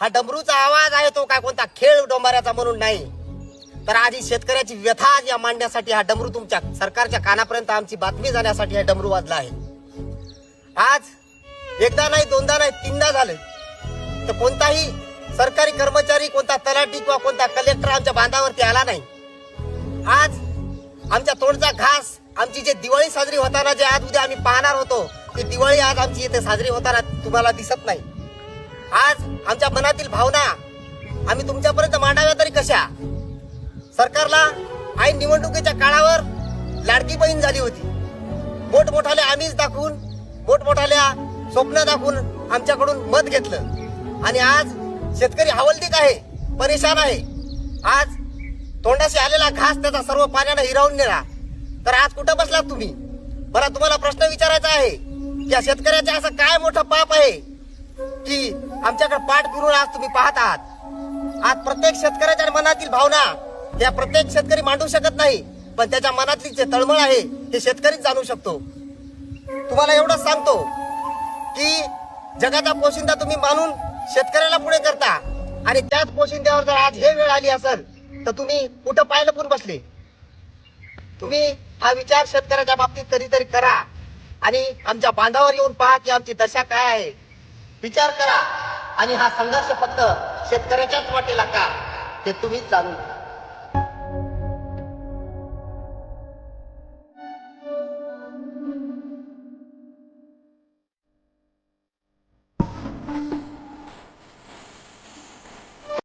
हा डमरूचा आवाज आहे तो काय कोणता खेळ डोंबाऱ्याचा म्हणून नाही. तर आज ही शेतकऱ्याची व्यथा आज या मांडण्यासाठी हा डमरू तुमच्या सरकारच्या कानापर्यंत आमची बातमी जाण्यासाठी हा डमरू वाजला आहे. आज एकदा नाही दोनदा नाही तीनदा झाले. तर कोणताही सरकारी कर्मचारी कोणता तलाठी किंवा कोणता कलेक्टर आमच्या बांधावरती आला नाही. आज आमच्या तोंडचा घास आमची जे दिवाळी साजरी होताना जे आज उद्या आम्ही पाहणार होतो ती दिवाळी आज आमची इथे साजरी होताना तुम्हाला दिसत नाही. आज आमच्या मनातील भावना आम्ही तुमच्यापर्यंत मांडाव्या तरी कशा? सरकारला ऐन निवडणुकीच्या काळावर लाडकी बहीण झाली होती. मोठमोठाले आम्हीच दाखवून मोठमोठाल्या स्वप्न दाखवून आमच्याकडून मत घेतलं. आणि आज शेतकरी हवलदिक आहे परेशान आहे. आज तोंडाशी आलेला घास त्याचा सर्व पाण्यानं हिरावून नेला. तर आज कुठं बसलात तुम्ही? मला तुम्हाला प्रश्न विचारायचा आहे की या शेतकऱ्याचे असं काय मोठं पाप आहे की आमच्याकडे पाठ फिरून आज तुम्ही पाहत आहात. आज प्रत्येक शेतकऱ्याच्या मनातील भावना या प्रत्येक शेतकरी मांडू शकत नाही पण त्याच्या मनातली जे तळमळ आहे हे शेतकरीच जाणू शकतो. तुम्हाला एवढंच सांगतो की जगाचा पोशिंदा तुम्ही मानून शेतकऱ्याला पुढे करता आणि त्याच पोशिंद्यावर जर आज हे वेळ आली असेल तर तुम्ही कुठं पाहिलं पण बसले? तुम्ही हा विचार शेतकऱ्याच्या बाबतीत कधीतरी करा आणि आमच्या बांधावर येऊन पहा की आमची दशा काय आहे. विचार करा. आणि हा संघर्ष फक्त शेतकऱ्याच्याच वाटेला का ते तुम्हीच जाणून घ्या.